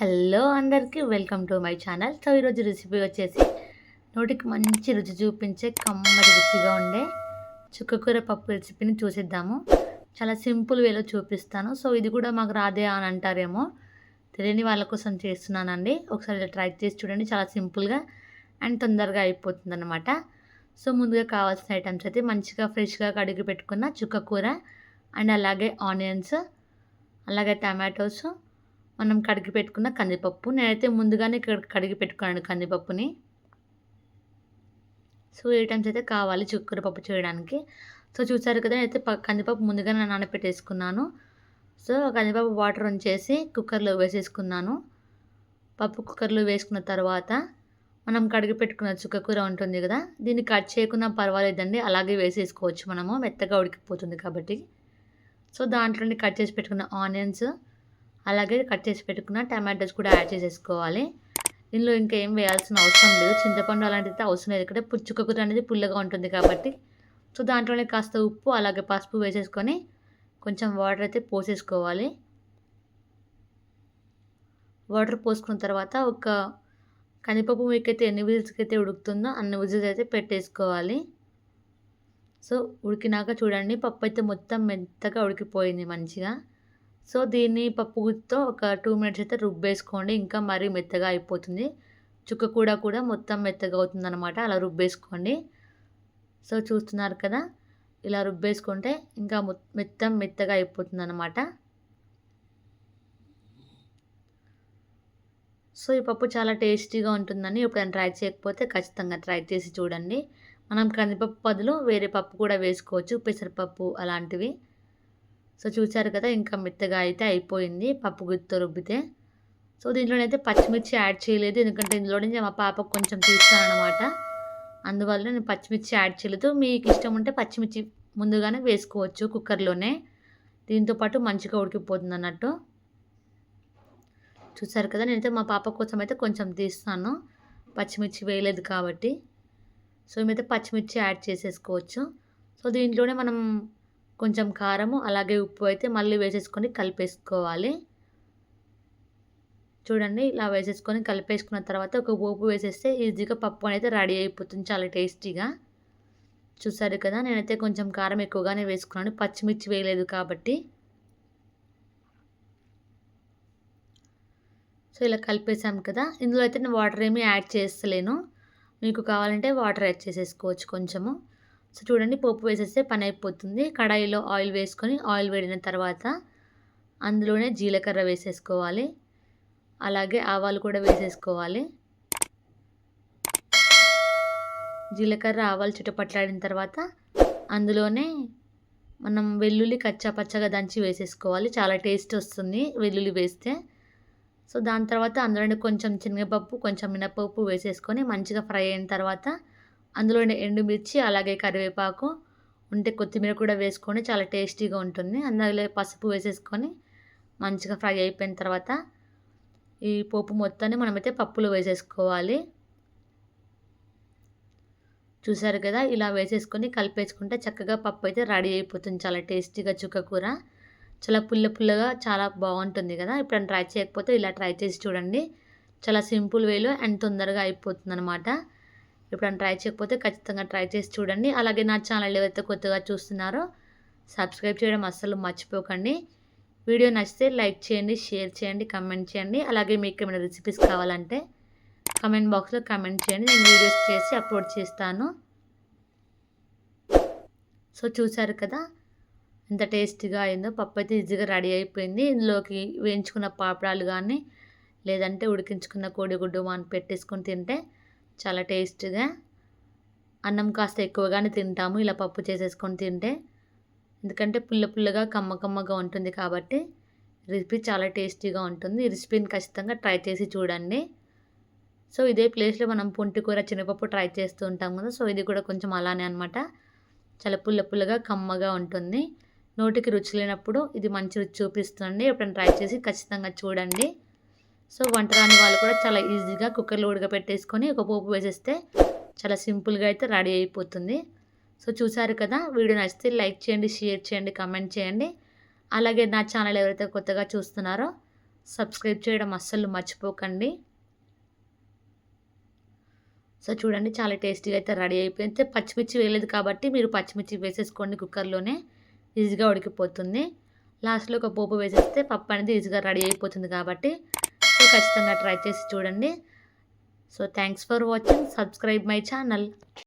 Hello అందరికీ welcome to my channel. So ఈరోజు recipe వచ్చేసి నోటికి మంచి రుచి చూపించే కమ్మటి రుచిగా ఉండే చుక్కకూర పప్పు రెసిపీని చూసిద్దాము. చాలా సింపుల్ వేలో చూపిస్తాను. సో ఇది కూడా మాకు రాదే అని అంటారేమో తెలియని వాళ్ళ కోసం చేస్తున్నానండి. ఒకసారి ట్రై చేసి చూడండి. చాలా సింపుల్గా అండ్ తొందరగా అయిపోతుంది అనమాట సో ముందుగా కావాల్సిన ఐటమ్స్ అయితే మంచిగా ఫ్రెష్గా కడిగి పెట్టుకున్న చుక్కకూర అండ్ అలాగే ఆనియన్స్ అలాగే టమాటోస్ మనం కడిగి పెట్టుకున్న కందిపప్పు. నేనైతే ముందుగానే కడిగి పెట్టుకున్నాను కందిపప్పుని. సో ఐటమ్స్ అయితే కావాలి చుక్కర పప్పు చేయడానికి. సో చూసారు కదా అయితే కందిపప్పు ముందుగానే నానబెట్టేసుకున్నాను. సో కందిపప్పు వాటర్ ఉంచేసి కుక్కర్లో వేసేసుకున్నాను. పప్పు కుక్కర్లో వేసుకున్న తర్వాత మనం కడిగి పెట్టుకున్న చుక్కకూర ఉంటుంది కదా దీన్ని కట్ చేయకుండా పర్వాలేదండి. అలాగే వేసేసుకోవచ్చు మనము మెత్తగా ఉడికిపోతుంది కాబట్టి. సో దాంట్లోని కట్ చేసి పెట్టుకున్న ఆనియన్స్ అలాగే కట్ చేసి పెట్టుకున్న టమాటోస్ కూడా యాడ్ చేసేసుకోవాలి. దీనిలో ఇంకా ఏం వేయాల్సిన అవసరం లేదు. చింతపండు అలాంటిది అవసరం లేదు. ఇక్కడ పుచ్చుకకూర అనేది పుల్లగా ఉంటుంది కాబట్టి. సో దాంట్లోనే కాస్త ఉప్పు అలాగే పసుపు వేసేసుకొని కొంచెం వాటర్ అయితే పోసేసుకోవాలి. వాటర్ పోసుకున్న తర్వాత ఒక కందిపప్పు మీకైతే ఎన్ని విజిల్స్కి అయితే ఉడుకుతుందో అన్ని విజిల్స్ అయితే పెట్టేసుకోవాలి. సో ఉడికినాక చూడండి పప్పు అయితే మొత్తం మెత్తగా ఉడికిపోయింది మంచిగా. సో దీన్ని పప్పు గుత్తితో ఒక టూ మినిట్స్ అయితే రుబ్బేసుకోండి. ఇంకా మరీ మెత్తగా అయిపోతుంది. చుక్క కూడా కూడా మొత్తం మెత్తగా అవుతుంది అనమాట అలా రుబ్బేసుకోండి. సో చూస్తున్నారు కదా ఇలా రుబ్బేసుకుంటే ఇంకా మొత్తం మెత్తగా అయిపోతుంది అనమాట సో ఈ పప్పు చాలా టేస్టీగా ఉంటుందని ఎప్పుడైనా ట్రై చేయకపోతే ఖచ్చితంగా ట్రై చేసి చూడండి. మనం కందిపప్పు బదులు వేరే పప్పు కూడా వేసుకోవచ్చు పెసరపప్పు అలాంటివి. సో చూసారు కదా ఇంకా మెత్తగా అయితే అయిపోయింది పప్పు గుత్తో రుబ్బితే. సో దీంట్లోనైతే పచ్చిమిర్చి యాడ్ చేయలేదు ఎందుకంటే ఇందులో నుంచి మా పాపకు కొంచెం తీస్తానమాట అందువల్ల నేను పచ్చిమిర్చి యాడ్ చేయలేదు. మీకు ఇష్టం ఉంటే పచ్చిమిర్చి ముందుగానే వేసుకోవచ్చు కుక్కర్లోనే. దీంతోపాటు మంచిగా ఉడికిపోతుంది అన్నట్టు. చూసారు కదా నేనైతే మా పాప కోసం అయితే కొంచెం తీస్తాను. పచ్చిమిర్చి వేయలేదు కాబట్టి. సో మేమైతే పచ్చిమిర్చి యాడ్ చేసేసుకోవచ్చు. సో దీంట్లోనే మనం కొంచెం కారము అలాగే ఉప్పు అయితే మళ్ళీ వేసేసుకొని కలిపేసుకోవాలి. చూడండి ఇలా వేసేసుకొని కలిపేసుకున్న తర్వాత ఒక పోపు వేసేస్తే ఈజీగా పప్పు అనేది రెడీ అయిపోతుంది చాలా టేస్టీగా. చూసారు కదా నేనైతే కొంచెం కారం ఎక్కువగానే వేసుకున్నాను పచ్చిమిర్చి వేయలేదు కాబట్టి. సో ఇలా కలిపేసాం కదా ఇందులో అయితే నేను వాటర్ ఏమీ యాడ్ చేస్తలేను. మీకు కావాలంటే వాటర్ యాడ్ చేసేసుకోవచ్చు కొంచెము. సో చూడండి పోపు వేసేస్తే పని అయిపోతుంది. కడాయిలో ఆయిల్ వేసుకొని ఆయిల్ వేడిన తర్వాత అందులోనే జీలకర్ర వేసేసుకోవాలి. అలాగే ఆవాలు కూడా వేసేసుకోవాలి. జీలకర్ర ఆవాలు చుట్టపట్లాడిన తర్వాత అందులోనే మనం వెల్లుల్లి కచ్చా పచ్చగా దంచి వేసేసుకోవాలి. చాలా టేస్ట్ వస్తుంది వెల్లుల్లి వేస్తే. సో దాని తర్వాత అందులోనే కొంచెం శనగపప్పు కొంచెం మినపప్పు వేసేసుకొని మంచిగా ఫ్రై అయిన తర్వాత అందులో ఎండుమిర్చి అలాగే కరివేపాకు ఉంటే కొత్తిమీర కూడా వేసుకొని చాలా టేస్టీగా ఉంటుంది. అందులో పసుపు వేసేసుకొని మంచిగా ఫ్రై అయిపోయిన తర్వాత ఈ పోపు మొత్తాన్ని మనమైతే పప్పులో వేసేసుకోవాలి. చూసారు కదా? ఇలా వేసేసుకొని కలిపేసుకుంటే చక్కగా పప్పు అయితే రెడీ అయిపోతుంది. చాలా టేస్టీగా చుక్క కూర. చాలా పుల్ల పుల్లగా చాలా బాగుంటుంది కదా? ఇప్పుడు ట్రై చేయకపోతే ఇలా ట్రై చేసి చూడండి. చాలా సింపుల్ వేలో అండ్ తొందరగా అయిపోతుంది అనమాట ఎప్పుడైనా ట్రై చేయకపోతే ఖచ్చితంగా ట్రై చేసి చూడండి. అలాగే నా ఛానల్ ఏవైతే కొత్తగా చూస్తున్నారో సబ్స్క్రైబ్ చేయడం అస్సలు మర్చిపోకండి. వీడియో నచ్చితే లైక్ చేయండి షేర్ చేయండి కమెంట్ చేయండి. అలాగే మీకు ఏమైనా రెసిపీస్ కావాలంటే కమెంట్ బాక్స్లో కమెంట్ చేయండి. నేను వీడియోస్ చేసి అప్లోడ్ చేస్తాను. సో చూసారు కదా ఎంత టేస్టీగా అయిందో. పప్పు అయితే ఈజీగా రెడీ అయిపోయింది. ఇందులోకి వేయించుకున్న పాపడాలు కానీ లేదంటే ఉడికించుకున్న కోడిగుడ్డు మనం పెట్టేసుకొని తింటే చాలా టేస్ట్గా. అన్నం కాస్త ఎక్కువగానే తింటాము ఇలా పప్పు చేసేసుకొని తింటే. ఎందుకంటే పుల్ల పుల్లగా కమ్మ కమ్మగా ఉంటుంది కాబట్టి రెసిపీ చాలా టేస్టీగా ఉంటుంది. ఈ రెసిపీని ఖచ్చితంగా ట్రై చేసి చూడండి. సో ఇదే ప్లేస్లో మనం పుంటి కూర చిన్నపప్పు ట్రై చేస్తూ ఉంటాం కదా సో ఇది కూడా కొంచెం అలానే అనమాట చాలా పుల్ల పుల్లగా కమ్మగా ఉంటుంది. నోటికి రుచి లేనప్పుడు ఇది మంచి రుచి చూపిస్తుంది ఎప్పుడైనా ట్రై చేసి ఖచ్చితంగా చూడండి. సో వంట రాని వాళ్ళు కూడా చాలా ఈజీగా కుక్కర్లో ఉడకపెట్టేసుకొని ఒక పోపు వేసేస్తే చాలా సింపుల్గా అయితే రెడీ అయిపోతుంది. సో చూసారు కదా వీడియో నచ్చితే లైక్ చేయండి షేర్ చేయండి కమెంట్ చేయండి. అలాగే నా ఛానల్ ఎవరైతే కొత్తగా చూస్తున్నారో సబ్స్క్రైబ్ చేయడం అస్సలు మర్చిపోకండి. సో చూడండి చాలా టేస్టీగా అయితే రెడీ అయిపోయింది. పచ్చిమిర్చి వేయలేదు కాబట్టి మీరు పచ్చిమిర్చి వేసేసుకోండి కుక్కర్లోనే ఈజీగా ఉడికిపోతుంది. లాస్ట్లో ఒక పోపు వేసేస్తే పప్పు అనేది ఈజీగా రెడీ అయిపోతుంది కాబట్టి ఖచ్చితంగా ట్రై చేసి చూడండి. So thanks for watching subscribe my channel